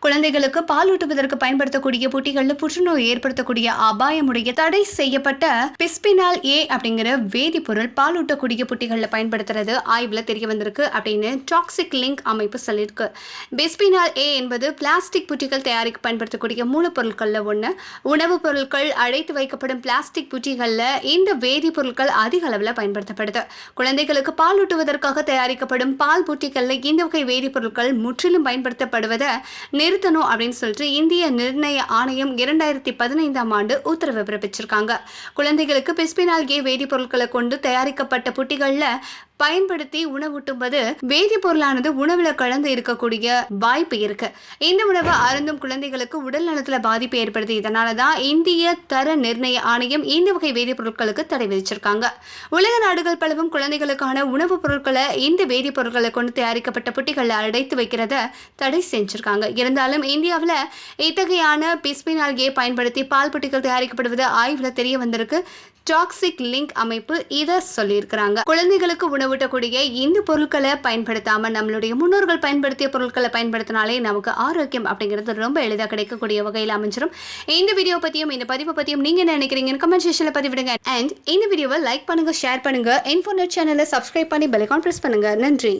குழந்தைகளுக்கு பாலூட்டுவதற்கு பயன்படுத்தக்கூடிய புட்டிகளில் புற்றுநோய் ஏற்படுத்தக்கூடிய அபாயமுடைய தடை செய்யப்பட்ட பிஸ்பினால் ஏ அப்படிங்கிற வேதிப்பொருள் பாலூட்டக்கூடிய புட்டிகளில் பயன்படுத்துறது ஆய்வுல தெரிய வந்திருக்கு அப்படின்னு டாக்ஸிக் லிங்க் அமைப்பு சொல்லியிருக்கு. பிஸ்பினால் ஏ என்பது பிளாஸ்டிக் புட்டிகள் தயாரிக்க பயன்படுத்தக்கூடிய மூலப்பொருட்களில் ஒன்று உணவுப் பொருட்கள் அடைத்து வைக்கப்படும் பிளாஸ்டிக் புட்டிகளில் இந்த வேதிப்பொருட்கள் அதிக அளவில் பயன்படுத்தப்படுது. குழந்தைகளுக்கு பாலூட்டுவதற்காக தயாரிக்கப்படும் பால் புட்டிகளில் இந்த வகை வேதிப்பொருட்கள் முற்றிலும் பயன்படுத்தப்படுவதை நிறுத்தணும் அப்படின்னு சொல்லிட்டு இந்திய நிர்ணய ஆணையம் இரண்டாயிரத்தி பதினைந்தாம் ஆண்டு உத்தரவு பிறப்பிச்சிருக்காங்க. குழந்தைகளுக்கு பிஸ்பினால் ஏ வேதிப்பொருட்களை கொண்டு தயாரிக்கப்பட்ட புட்டிகளில் பயன்படுத்தி உணவூட்டும்போது வேதிப்பொருளானது உணவுல கலந்து இருக்கக்கூடிய வாய்ப்பு இருக்கு. இந்த உணவு அருந்தும் குழந்தைகளுக்கு உடல் நலத்துல பாதிப்பு ஏற்படுது. இதனாலதான் இந்திய தர நிர்ணய ஆணையம் இந்த வகை வேதிப்பொருட்களுக்கு தடை விதிச்சிருக்காங்க. உலக நாடுகள் பலவும் குழந்தைகளுக்கான உணவுப் பொருட்களை இந்த வேதிப்பொருட்களை கொண்டு தயாரிக்கப்பட்ட புட்டிகளில் அடைத்து வைக்கிறத தடை செஞ்சிருக்காங்க. இருந்தாலும் இந்தியாவில் இத்தகையான பிஸ்பினால் ஏ பயன்படுத்தி பால் புட்டிகள் தயாரிக்கப்படுவது ஆய்வில் தெரிய வந்திருக்கு. டாக்ஸிக் லிங்க் அமைப்பு இதை சொல்லியிருக்கிறாங்க. குழந்தைகளுக்கு உணவூட்டக்கூடிய இந்த பொருட்களை பயன்படுத்தாம நம்மளுடைய முன்னோர்கள் பயன்படுத்திய பொருட்களை பயன்படுத்தினாலே நமக்கு ஆரோக்கியம் அப்படிங்கிறது ரொம்ப எளிதாக கிடைக்கக்கூடிய வகையில் அமைஞ்சிடும் இந்த வீடியோ பற்றியும் இந்த பதிவை பற்றியும் நீங்கள் என்ன நினைக்கிறீங்கன்னு கமெண்ட் செஷனில் பதிவிடுங்க. அண்ட் இந்த வீடியோவை லைக் பண்ணுங்கள் ஷேர் பண்ணுங்கள் இன்ஃபோநெட் சேனலை சப்ஸ்கிரைப் பண்ணி பெல் ஐகான் பிரஸ் நன்றி.